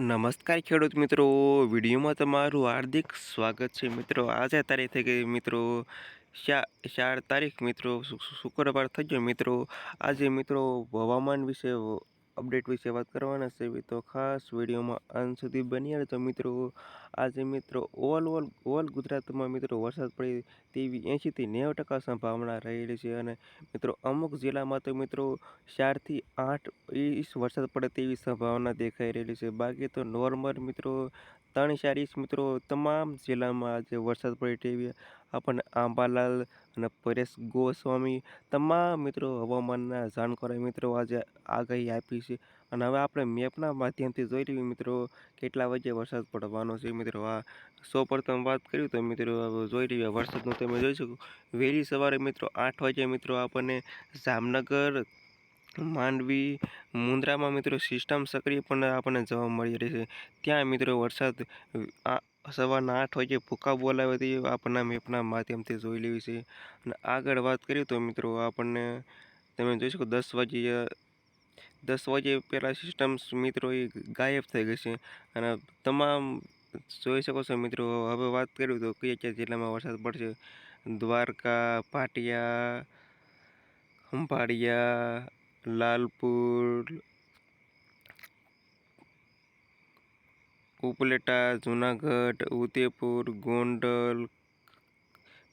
નમસ્કાર ખેડૂત મિત્રો. વિડીયોમાં તમારું હાર્દિક સ્વાગત છે મિત્રો. આજે તારીખ થઈ ગઈ મિત્રો ચાર તારીખ મિત્રો. શુક્રવાર થઈ ગયો મિત્રો. આજે મિત્રો હવામાન વિશે અપડેટ વિશે વાત કરવાના છે. તો ખાસ વિડીયોમાં અંત સુધી બની તો મિત્રો. આજે મિત્રો ઓલ ઓલ ઓલ ગુજરાતમાં મિત્રો વરસાદ પડે તેવી એંશીથી નેવું ટકા સંભાવના રહેલી છે અને મિત્રો અમુક જિલ્લામાં તો મિત્રો ચારથી આઠ ઇંચ વરસાદ પડે તેવી સંભાવના દેખાઈ રહેલી છે. બાકી તો નોર્મલ મિત્રો ત્રણ ચાર ઇંચ મિત્રો તમામ જિલ્લામાં આજે વરસાદ પડે તેવી આપણને આંબાલાલ અને પરેશ ગોસ્વામી તમામ મિત્રો હવામાનના જાણકારો મિત્રો આજે આગાહી આપી છે. અને હવે આપણે મેપના માધ્યમથી જોઈ લઈએ મિત્રો, કેટલા વાગે વરસાદ પડવાનો છે મિત્રો. આ સૌ પ્રથમ વાત કર્યું તો મિત્રો જોઈ લઈએ વરસાદનું તમે જોઈ શકો. વહેલી સવારે મિત્રો આઠ વાગ્યે મિત્રો આપણને જામનગર, માંડવી મુન્દ્રામાં મિત્રો સિસ્ટમ સક્રિય પણ આપણને જોવા મળી રહી છે. ત્યાં મિત્રો વરસાદ સવારના આઠ વાગે ભૂખા હતી આપણના મેપના માધ્યમથી જોઈ લેવી છે. અને આગળ વાત કરીએ તો મિત્રો આપણને તમે જોઈ શકો દસ વાગે દસ વાગે પહેલાં સિસ્ટમ મિત્રો એ ગાયબ થઈ ગઈ છે. અને તમામ જોઈ શકો છો મિત્રો, હવે વાત કરું તો કયા કયા જિલ્લામાં વરસાદ પડશે? દ્વારકા, પાટિયા, ખંભાળિયા, લાલપુર ઉપલેટા, જુનાગઢ ઉદયપુર ગોંડલ,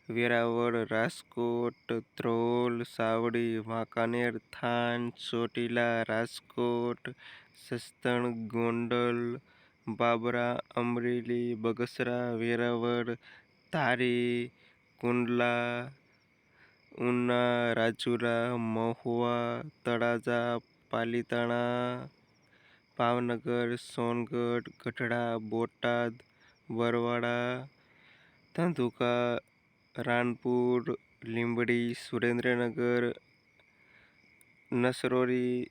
વેરાવળ, રાજકોટ, ધ્રોલ, સાવડી, વાંકાનેર, થાન, ચોટીલા, રાજકોટ, સસ્તણ, ગોંડલ, બાબરા, અમરેલી, બગસરા, વેરાવળ, ધારી, કુંડલા, ઉના રાજુલા મહુવા, તળાજા, પાલીતાણા ભાવનગર, સોનગઢ, ગઢડા, બોટાદ, વરવાડા, ધંધુકા, રાનપુર, લીંબડી, સુરેન્દ્રનગર, નસરોરી,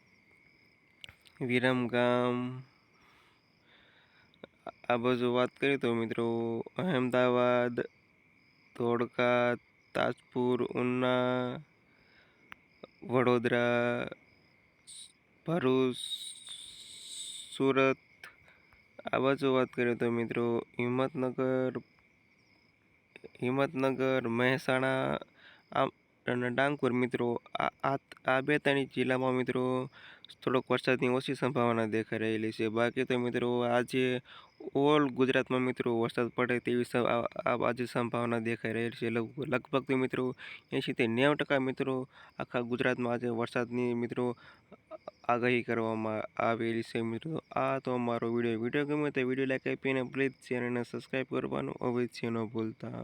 વિરમગામ. આ બાજુ વાત કરીએ તો મિત્રો અહેમદાબાદ ધોળકા, તાજપુર, ઉના, વડોદરા, ભરૂચ સુરત આ બાજુ વાત કરીએ તો મિત્રો હિંમતનગર હિંમતનગર મહેસાણા આમ અને ડાંગપુર મિત્રો આ આ આ બે ત્રણ જિલ્લામાં મિત્રો થોડોક વરસાદની ઓછી સંભાવના દેખાઈ રહેલી છે બાકી તો મિત્રો આજે ઓલ ગુજરાતમાં મિત્રો વરસાદ પડે તેવી સ- આ આ આજે સંભાવના દેખાઈ રહેલી છે લગ- લગભગ તો મિત્રો એંશીથી નેવું ટકા મિત્રો આખા ગુજરાતમાં આજે વરસાદની મિત્રો આગાહી કરવામાં આવેલી છે મિત્રો. આ તો અમારો વીડિયો. વીડિયો ગમે તો વીડિયો લાઈક આપીને પ્લીઝ ચેનલને સબસ્ક્રાઈબ કરવાનું અવશ્ય ન ભૂલતા.